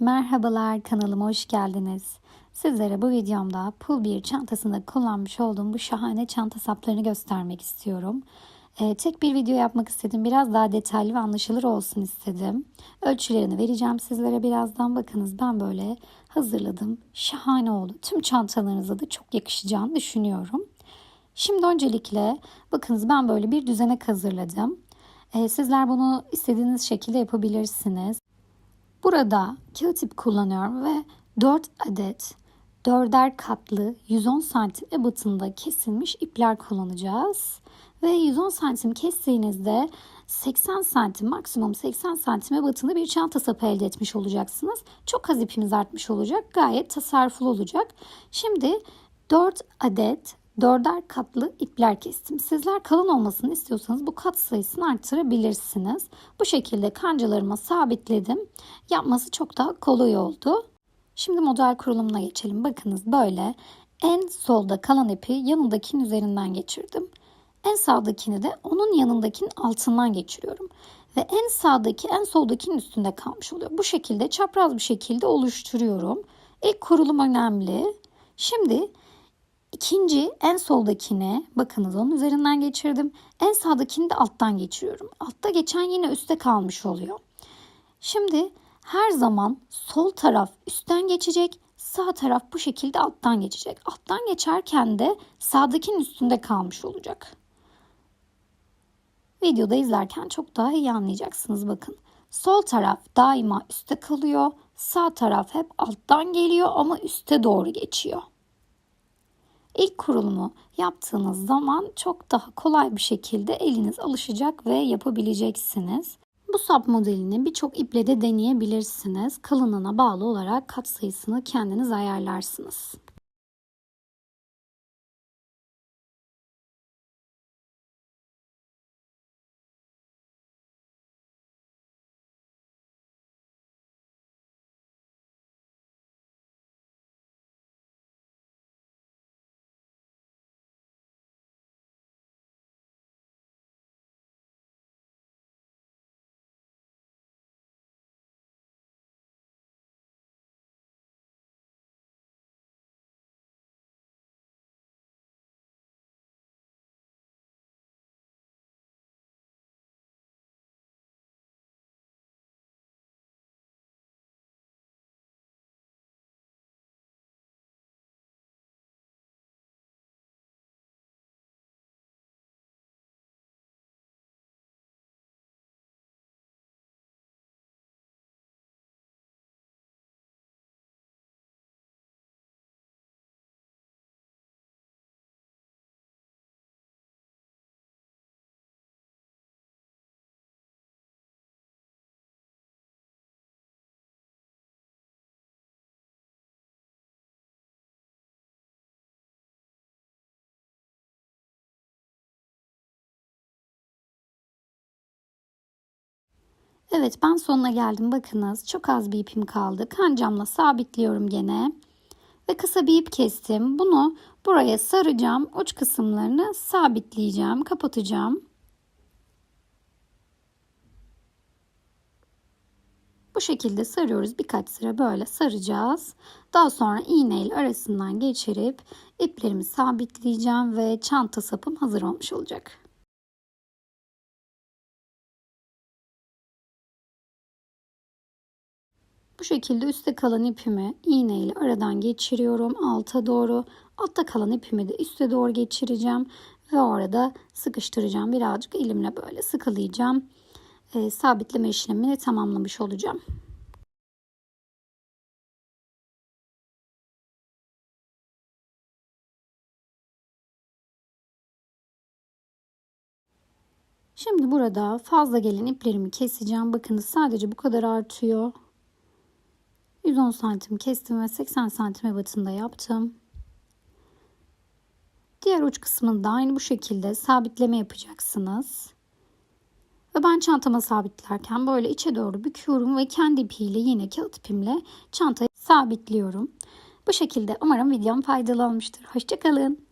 Merhabalar kanalıma hoş geldiniz. Sizlere bu videomda pul bir çantasında kullanmış olduğum bu şahane çanta saplarını göstermek istiyorum. Ee, tek bir video yapmak istedim. Biraz daha detaylı ve anlaşılır olsun istedim. Ölçülerini vereceğim sizlere birazdan. Bakınız ben böyle hazırladım. Şahane oldu. Tüm çantalarınıza da çok yakışacağını düşünüyorum. Şimdi öncelikle bakınız ben böyle bir düzenek hazırladım. Ee, sizler bunu istediğiniz şekilde yapabilirsiniz. Burada kağıt ip kullanıyorum ve 4 adet dörder katlı 110 santim ebatında kesilmiş ipler kullanacağız. Ve 110 santim kestiğinizde 80 santim maksimum 80 santim ebatında bir çanta sapı elde etmiş olacaksınız. Çok az ipimiz artmış olacak. Gayet tasarruflu olacak. Şimdi 4 adet dörder katlı ipler kestim. Sizler kalın olmasını istiyorsanız bu kat sayısını arttırabilirsiniz. Bu şekilde kancalarıma sabitledim. Yapması çok daha kolay oldu. Şimdi model kurulumuna geçelim. Bakınız böyle en solda kalan ipi yanındakinin üzerinden geçirdim. En sağdakini de onun yanındakinin altından geçiriyorum. Ve en sağdaki en soldakinin üstünde kalmış oluyor. Bu şekilde çapraz bir şekilde oluşturuyorum. İlk kurulum önemli. Şimdi İkinci en soldakini bakınız onun üzerinden geçirdim. En sağdakini de alttan geçiriyorum. Altta geçen yine üstte kalmış oluyor. Şimdi her zaman sol taraf üstten geçecek. Sağ taraf bu şekilde alttan geçecek. Alttan geçerken de sağdakinin üstünde kalmış olacak. Videoda izlerken çok daha iyi anlayacaksınız bakın. Sol taraf daima üstte kalıyor. Sağ taraf hep alttan geliyor ama üste doğru geçiyor. İlk kurulumu yaptığınız zaman çok daha kolay bir şekilde eliniz alışacak ve yapabileceksiniz. Bu sap modelini birçok iple de deneyebilirsiniz. Kalınlığına bağlı olarak kat sayısını kendiniz ayarlarsınız. Evet ben sonuna geldim. Bakınız çok az bir ipim kaldı. Kancamla sabitliyorum gene. Ve kısa bir ip kestim. Bunu buraya saracağım. Uç kısımlarını sabitleyeceğim kapatacağım. Bu şekilde sarıyoruz. Birkaç sıra böyle saracağız. Daha sonra iğne ile arasından geçirip iplerimi sabitleyeceğim ve çanta sapım hazır olmuş olacak. Bu şekilde üstte kalan ipimi iğne ile aradan geçiriyorum alta doğru. Altta kalan ipimi de üste doğru geçireceğim. Ve orada sıkıştıracağım. Birazcık elimle böyle sıkılayacağım. E, sabitleme işlemini tamamlamış olacağım. Şimdi burada fazla gelen iplerimi keseceğim. Bakın sadece bu kadar artıyor. 110 santim kestim ve 80 santim ebatında yaptım. Diğer uç kısmını da aynı bu şekilde sabitleme yapacaksınız. Ve ben çantama sabitlerken böyle içe doğru büküyorum ve kendi ipiyle yine kağıt ipimle çantayı sabitliyorum. Bu şekilde umarım videom faydalı olmuştur. Hoşçakalın.